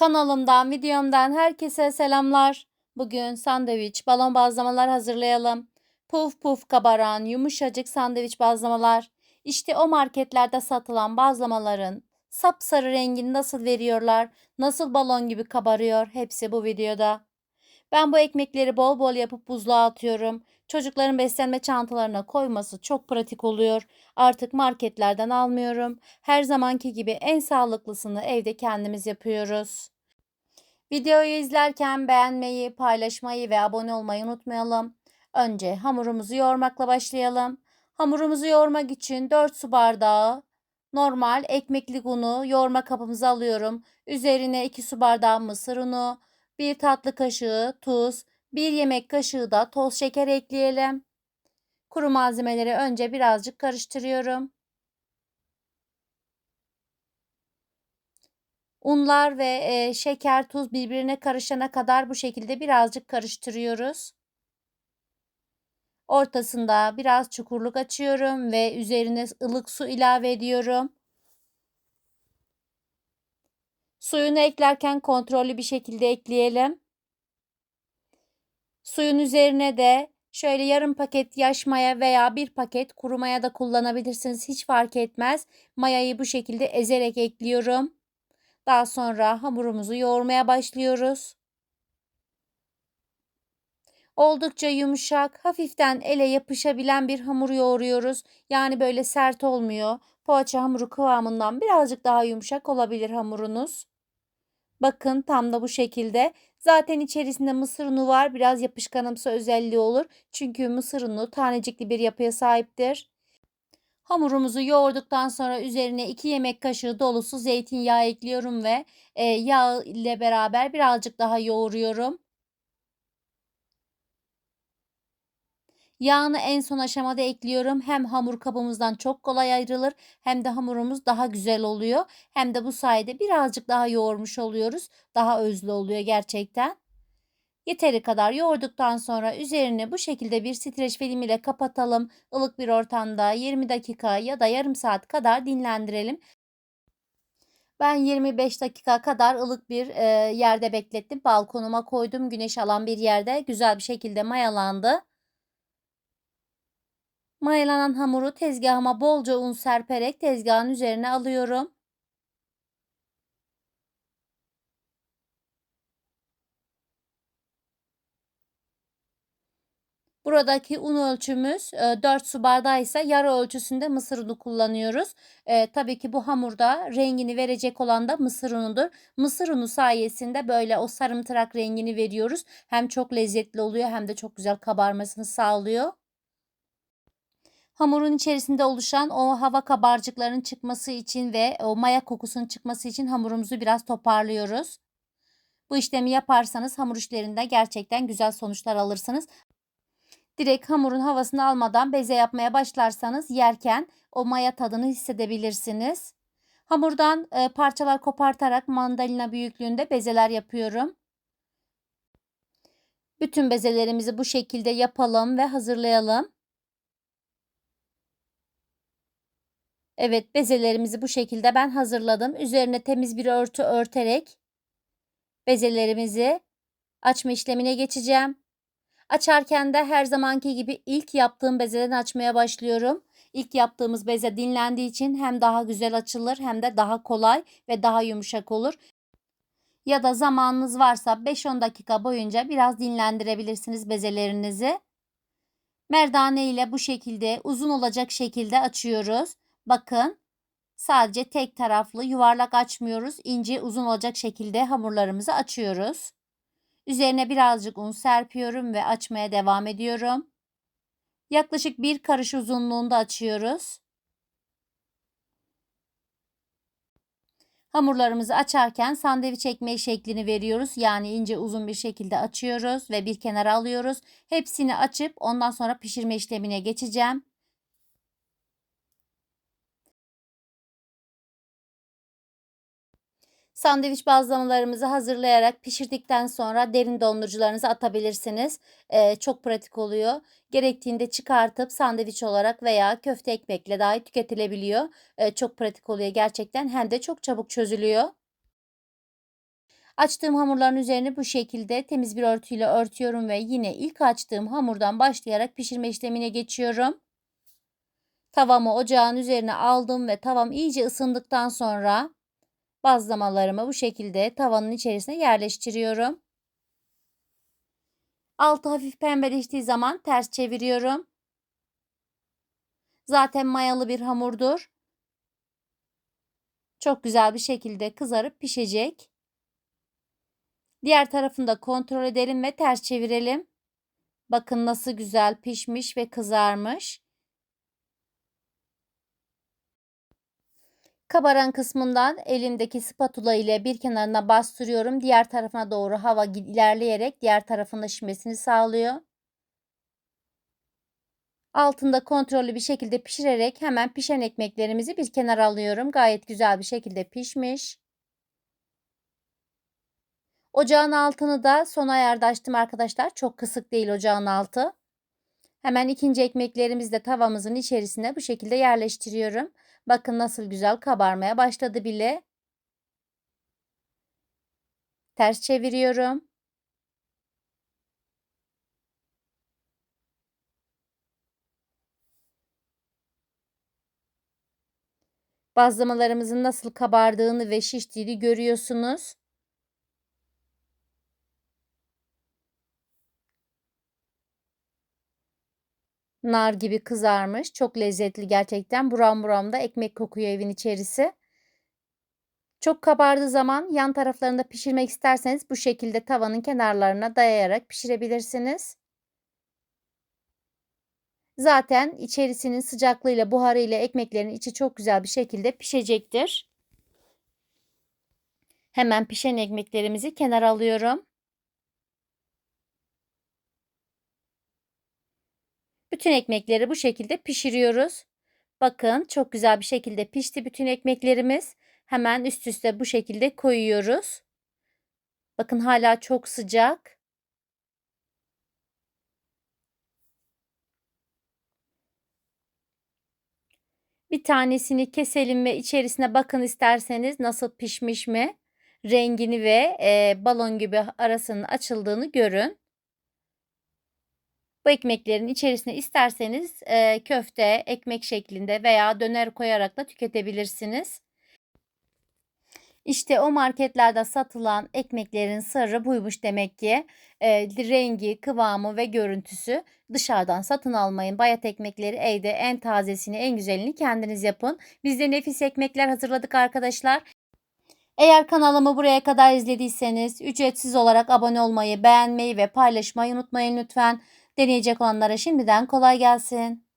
Kanalımdan, videomdan herkese selamlar. Bugün sandviç, balon bazlamalar hazırlayalım. Puf puf kabaran, yumuşacık sandviç bazlamalar. İşte o marketlerde satılan bazlamaların sapsarı rengini nasıl veriyorlar, nasıl balon gibi kabarıyor hepsi bu videoda. Ben bu ekmekleri bol bol yapıp buzluğa atıyorum. Çocukların beslenme çantalarına koyması çok pratik oluyor. Artık marketlerden almıyorum. Her zamanki gibi en sağlıklısını evde kendimiz yapıyoruz. Videoyu izlerken beğenmeyi, paylaşmayı ve abone olmayı unutmayalım. Önce hamurumuzu yoğurmakla başlayalım. Hamurumuzu yoğurmak için 4 su bardağı normal ekmeklik unu yoğurma kabımıza alıyorum. Üzerine 2 su bardağı mısır unu, 1 tatlı kaşığı tuz, 1 yemek kaşığı da toz şeker ekleyelim. Kuru malzemeleri önce birazcık karıştırıyorum. Unlar ve e, şeker, tuz birbirine karışana kadar bu şekilde birazcık karıştırıyoruz. Ortasında biraz çukurluk açıyorum ve üzerine ılık su ilave ediyorum. Suyunu eklerken kontrollü bir şekilde ekleyelim. Suyun üzerine de şöyle yarım paket yaş maya veya bir paket kuru maya da kullanabilirsiniz. Hiç fark etmez. Mayayı bu şekilde ezerek ekliyorum. Daha sonra hamurumuzu yoğurmaya başlıyoruz. Oldukça yumuşak, hafiften ele yapışabilen bir hamur yoğuruyoruz. Yani böyle sert olmuyor. Poğaça hamuru kıvamından birazcık daha yumuşak olabilir hamurunuz. Bakın tam da bu şekilde. Zaten içerisinde mısır unu var. Biraz yapışkanımsı özelliği olur. Çünkü mısır unu tanecikli bir yapıya sahiptir. Hamurumuzu yoğurduktan sonra üzerine 2 yemek kaşığı dolusu zeytinyağı ekliyorum ve e, yağ ile beraber birazcık daha yoğuruyorum. Yağını en son aşamada ekliyorum. Hem hamur kabımızdan çok kolay ayrılır hem de hamurumuz daha güzel oluyor. Hem de bu sayede birazcık daha yoğurmuş oluyoruz. Daha özlü oluyor gerçekten. Yeteri kadar yoğurduktan sonra üzerine bu şekilde bir streç film ile kapatalım. Ilık bir ortamda 20 dakika ya da yarım saat kadar dinlendirelim. Ben 25 dakika kadar ılık bir e, yerde beklettim. Balkonuma koydum. Güneş alan bir yerde güzel bir şekilde mayalandı. Mayalanan hamuru tezgahıma bolca un serperek tezgahın üzerine alıyorum. Buradaki un ölçümüz 4 su bardağı ise yarı ölçüsünde mısır unu kullanıyoruz. E, tabii ki bu hamurda rengini verecek olan da mısır unudur. Mısır unu sayesinde böyle o sarımtırak rengini veriyoruz. Hem çok lezzetli oluyor hem de çok güzel kabarmasını sağlıyor. Hamurun içerisinde oluşan o hava kabarcıklarının çıkması için ve o maya kokusunun çıkması için hamurumuzu biraz toparlıyoruz. Bu işlemi yaparsanız hamur işlerinde gerçekten güzel sonuçlar alırsınız. Direkt hamurun havasını almadan beze yapmaya başlarsanız yerken o maya tadını hissedebilirsiniz. Hamurdan e, parçalar kopartarak mandalina büyüklüğünde bezeler yapıyorum. Bütün bezelerimizi bu şekilde yapalım ve hazırlayalım. Evet bezelerimizi bu şekilde ben hazırladım. Üzerine temiz bir örtü örterek bezelerimizi açma işlemine geçeceğim. Açarken de her zamanki gibi ilk yaptığım bezeden açmaya başlıyorum. İlk yaptığımız beze dinlendiği için hem daha güzel açılır hem de daha kolay ve daha yumuşak olur. Ya da zamanınız varsa 5-10 dakika boyunca biraz dinlendirebilirsiniz bezelerinizi. Merdane ile bu şekilde uzun olacak şekilde açıyoruz. Bakın sadece tek taraflı yuvarlak açmıyoruz. İnce uzun olacak şekilde hamurlarımızı açıyoruz. Üzerine birazcık un serpiyorum ve açmaya devam ediyorum. Yaklaşık bir karış uzunluğunda açıyoruz. Hamurlarımızı açarken sandviç ekmeği şeklini veriyoruz. Yani ince uzun bir şekilde açıyoruz ve bir kenara alıyoruz. Hepsini açıp ondan sonra pişirme işlemine geçeceğim. Sandviç bazlamalarımızı hazırlayarak pişirdikten sonra derin dondurucularınıza atabilirsiniz. Ee, çok pratik oluyor. Gerektiğinde çıkartıp sandviç olarak veya köfte ekmekle dahi tüketilebiliyor. Ee, çok pratik oluyor gerçekten hem de çok çabuk çözülüyor. Açtığım hamurların üzerini bu şekilde temiz bir örtüyle örtüyorum ve yine ilk açtığım hamurdan başlayarak pişirme işlemine geçiyorum. Tavamı ocağın üzerine aldım ve tavam iyice ısındıktan sonra bazlamalarımı bu şekilde tavanın içerisine yerleştiriyorum. Altı hafif pembeleştiği zaman ters çeviriyorum. Zaten mayalı bir hamurdur. Çok güzel bir şekilde kızarıp pişecek. Diğer tarafını da kontrol edelim ve ters çevirelim. Bakın nasıl güzel pişmiş ve kızarmış. Kabaran kısmından elimdeki spatula ile bir kenarına bastırıyorum. Diğer tarafına doğru hava ilerleyerek diğer tarafında şişmesini sağlıyor. Altında kontrollü bir şekilde pişirerek hemen pişen ekmeklerimizi bir kenara alıyorum. Gayet güzel bir şekilde pişmiş. Ocağın altını da son ayarda açtım arkadaşlar. Çok kısık değil ocağın altı. Hemen ikinci ekmeklerimizi de tavamızın içerisine bu şekilde yerleştiriyorum. Bakın nasıl güzel kabarmaya başladı bile. Ters çeviriyorum. Bazlamalarımızın nasıl kabardığını ve şiştiğini görüyorsunuz. Nar gibi kızarmış. Çok lezzetli gerçekten. Buram buram da ekmek kokuyor evin içerisi. Çok kabardığı zaman yan taraflarında pişirmek isterseniz bu şekilde tavanın kenarlarına dayayarak pişirebilirsiniz. Zaten içerisinin sıcaklığıyla buharıyla ekmeklerin içi çok güzel bir şekilde pişecektir. Hemen pişen ekmeklerimizi kenara alıyorum. Bütün ekmekleri bu şekilde pişiriyoruz. Bakın çok güzel bir şekilde pişti bütün ekmeklerimiz. Hemen üst üste bu şekilde koyuyoruz. Bakın hala çok sıcak. Bir tanesini keselim ve içerisine bakın isterseniz nasıl pişmiş mi? Rengini ve e, balon gibi arasının açıldığını görün. Bu ekmeklerin içerisine isterseniz e, köfte, ekmek şeklinde veya döner koyarak da tüketebilirsiniz. İşte o marketlerde satılan ekmeklerin sırrı buymuş demek ki. E, rengi, kıvamı ve görüntüsü dışarıdan satın almayın. Bayat ekmekleri evde en tazesini, en güzelini kendiniz yapın. Biz de nefis ekmekler hazırladık arkadaşlar. Eğer kanalımı buraya kadar izlediyseniz ücretsiz olarak abone olmayı, beğenmeyi ve paylaşmayı unutmayın lütfen. Deneyecek olanlara şimdiden kolay gelsin.